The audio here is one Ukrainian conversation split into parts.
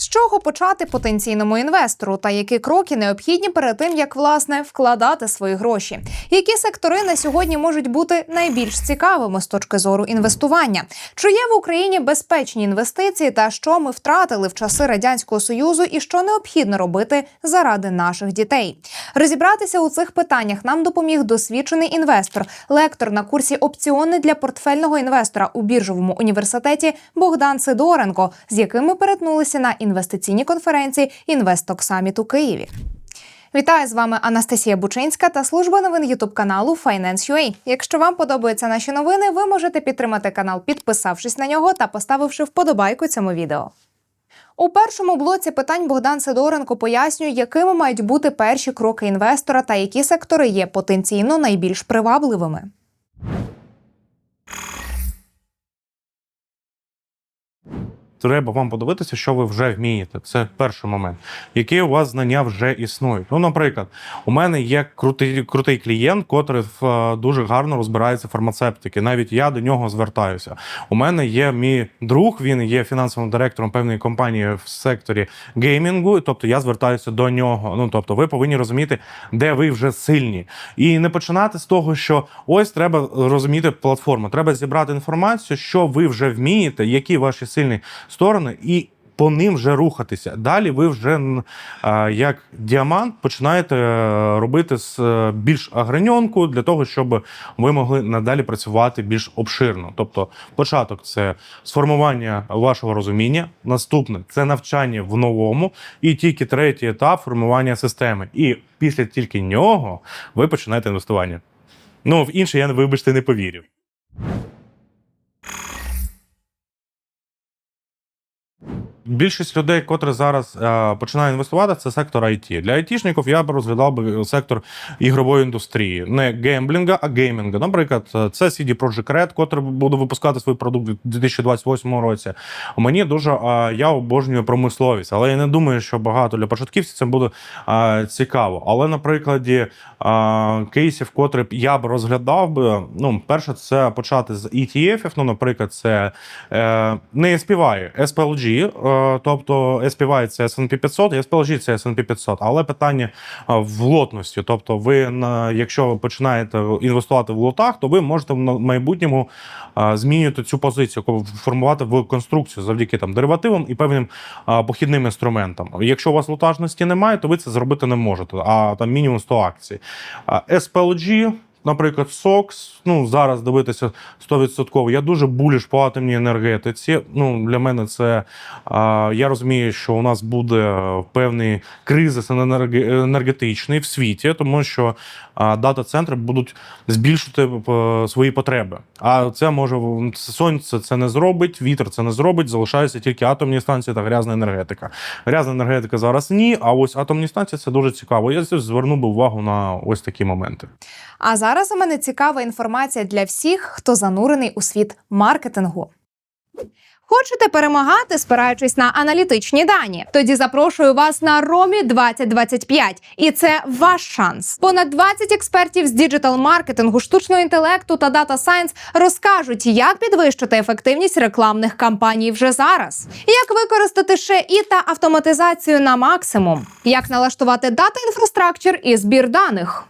З чого почати потенційному інвестору та які кроки необхідні перед тим, як власне вкладати свої гроші? Які сектори на сьогодні можуть бути найбільш цікавими з точки зору інвестування? Чи є в Україні безпечні інвестиції та що ми втратили в часи радянського союзу, і що необхідно робити заради наших дітей? Розібратися у цих питаннях нам допоміг досвідчений інвестор, лектор на курсі опціони для портфельного інвестора у біржовому університеті Богдан Сидоренко, з яким ми перетнулися на інвестиційній конференції Інвесток Саміт у Києві. Вітаю з вами Анастасія Бучинська та служба новин Ютуб каналу Finance.ua. Якщо вам подобаються наші новини, ви можете підтримати канал, підписавшись на нього та поставивши вподобайку цьому відео. У першому блоці питань Богдан Сидоренко пояснює, якими мають бути перші кроки інвестора та які сектори є потенційно найбільш привабливими. Треба вам подивитися, що ви вже вмієте. Це перший момент. Які у вас знання вже існують. Ну, наприклад, у мене є крутий крутий клієнт, котрий в, дуже гарно розбирається в фармацевтики. Навіть я до нього звертаюся. У мене є мій друг, він є фінансовим директором певної компанії в секторі геймінгу. Тобто я звертаюся до нього. Ну тобто, ви повинні розуміти, де ви вже сильні, і не починати з того, що ось треба розуміти платформу. Треба зібрати інформацію, що ви вже вмієте, які ваші сильні сторони, і по ним вже рухатися. Далі ви вже як діамант починаєте е, робити з е, більш аграньонку для того, щоб ви могли надалі працювати більш обширно. Тобто, початок це сформування вашого розуміння, наступне це навчання в новому, і тільки третій етап формування системи. І після тільки нього ви починаєте інвестування. Ну в інше я вибачте не повірю. Більшість людей, котрі зараз е, починають інвестувати, це сектор IT. Для айтішників я б розглядав би сектор ігрової індустрії, не гемблінга, а геймінга. Наприклад, це CD Projekt Red, котрий буде випускати свій продукт у 2028 році. Мені дуже е, я обожнюю промисловість, але я не думаю, що багато для початківців це буде е, цікаво. Але на прикладі е, кейсів, котрі я б розглядав би, ну, перше, це почати з ETF, ну, наприклад, це е, не SPY, SPLG, е, тобто SPY це S&P 500, SPLG це S&P 500, але питання в лотності. Тобто, ви якщо починаєте інвестувати в лотах, то ви можете в майбутньому змінювати цю позицію, формувати в конструкцію завдяки там деривативам і певним похідним інструментам. Якщо у вас лотажності немає, то ви це зробити не можете, а там мінімум 100 акцій. SPLG, Наприклад, SOX, ну зараз дивитися 100%. Я дуже буліш по атомній енергетиці. Ну для мене це а, я розумію, що у нас буде е, певний кризис енергетичний в світі, тому що а, дата-центри будуть збільшувати е, свої потреби. А це може сонце це не зробить, вітер це не зробить. Залишаються тільки атомні станції та грязна енергетика. Грязна енергетика зараз ні. А ось атомні станції це дуже цікаво. Я звернув би увагу на ось такі моменти. А зараз у мене цікава інформація для всіх, хто занурений у світ маркетингу. Хочете перемагати, спираючись на аналітичні дані? Тоді запрошую вас на Ромі 2025. І це ваш шанс. Понад 20 експертів з діджитал-маркетингу, штучного інтелекту та дата сайенс розкажуть, як підвищити ефективність рекламних кампаній вже зараз, як використати ще і та автоматизацію на максимум, як налаштувати дата інфраструктур і збір даних.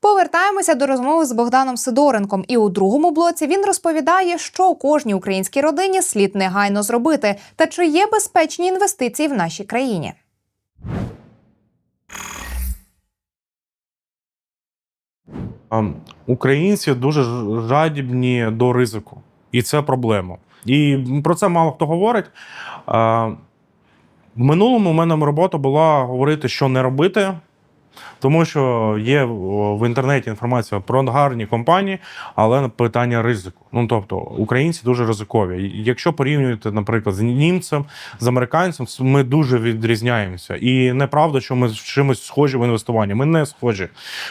Повертаємося до розмови з Богданом Сидоренком. І у другому блоці він розповідає, що кожній українській родині слід негайно зробити, та чи є безпечні інвестиції в нашій країні. Українці дуже жадібні до ризику, і це проблема. І про це мало хто говорить. В минулому у мене робота була говорити, що не робити. Тому що є в інтернеті інформація про гарні компанії, але питання ризику. Ну тобто українці дуже ризикові. Якщо порівнюєте, наприклад, з німцем, з американцем, ми дуже відрізняємося. І неправда, що ми з чимось схожі в інвестуванні. Ми не схожі.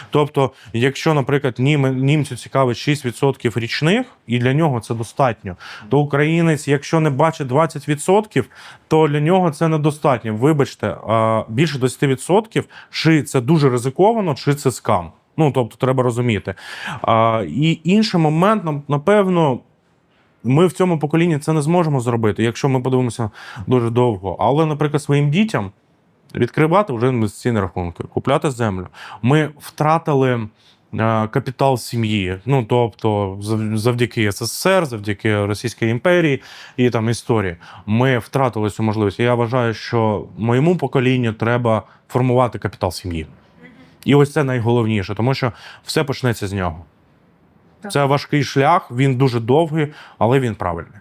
Тобто, якщо, наприклад, нім, німцю цікавить 6% річних, і для нього це достатньо, то українець, якщо не бачить 20%, то для нього це недостатньо. Вибачте, більше 10% чи це дуже ризиковано, чи це скам. Ну тобто, треба розуміти. А, і інший момент, напевно. Ми в цьому поколінні це не зможемо зробити, якщо ми подивимося дуже довго. Але, наприклад, своїм дітям відкривати вже інвестиційні рахунки, купляти землю. Ми втратили е, капітал сім'ї. Ну тобто, зав- завдяки СССР, завдяки Російській імперії і там історії. Ми втратили цю можливість. Я вважаю, що моєму поколінню треба формувати капітал сім'ї. І ось це найголовніше, тому що все почнеться з нього. Так. Це важкий шлях, він дуже довгий, але він правильний.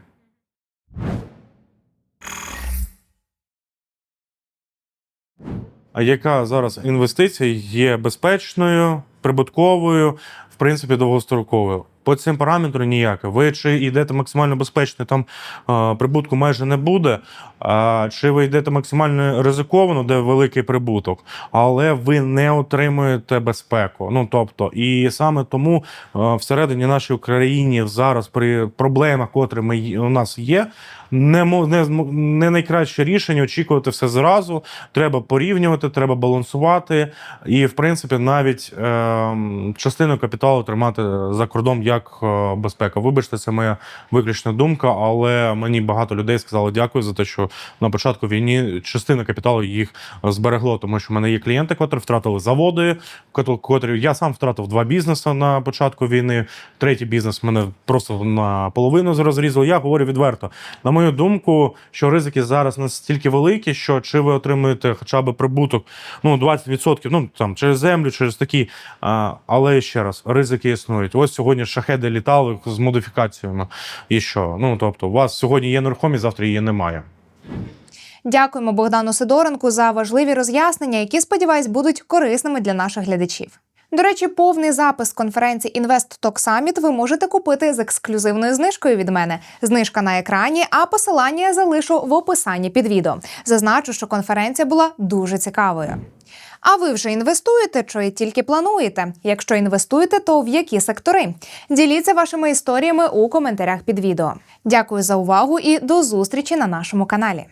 А яка зараз інвестиція є безпечною, прибутковою, в принципі, довгостроковою? По цим параметрам ніяке. Ви чи йдете максимально безпечно, там е, прибутку майже не буде, а, чи ви йдете максимально ризиковано, де великий прибуток, але ви не отримуєте безпеку. Ну тобто, і саме тому е, всередині нашої країни зараз при проблемах, котрі ми у нас є, не, не, не найкраще рішення очікувати все зразу. Треба порівнювати, треба балансувати. І, в принципі, навіть е, частину капіталу тримати за кордон як е, безпека. Вибачте, це моя виключна думка, але мені багато людей сказали дякую за те, що на початку війни частина капіталу їх зберегло, тому що в мене є клієнти, котрі втратили заводи, котрі я сам втратив два бізнеси на початку війни. Третій бізнес мене просто наполовину розрізав. Я говорю відверто. На мою думку, що ризики зараз настільки великі, що чи ви отримуєте хоча б прибуток ну 20%, ну там через землю, через такі. А, але ще раз, ризики існують. Ось сьогодні шахеди літали з модифікаціями. І що? Ну тобто, у вас сьогодні є нерухомість, завтра її немає. Дякуємо Богдану Сидоренку за важливі роз'яснення, які сподіваюсь будуть корисними для наших глядачів. До речі, повний запис конференції Talk Summit ви можете купити з ексклюзивною знижкою від мене. Знижка на екрані, а посилання я залишу в описанні під відео. Зазначу, що конференція була дуже цікавою. А ви вже інвестуєте чи тільки плануєте? Якщо інвестуєте, то в які сектори? Діліться вашими історіями у коментарях під відео. Дякую за увагу і до зустрічі на нашому каналі.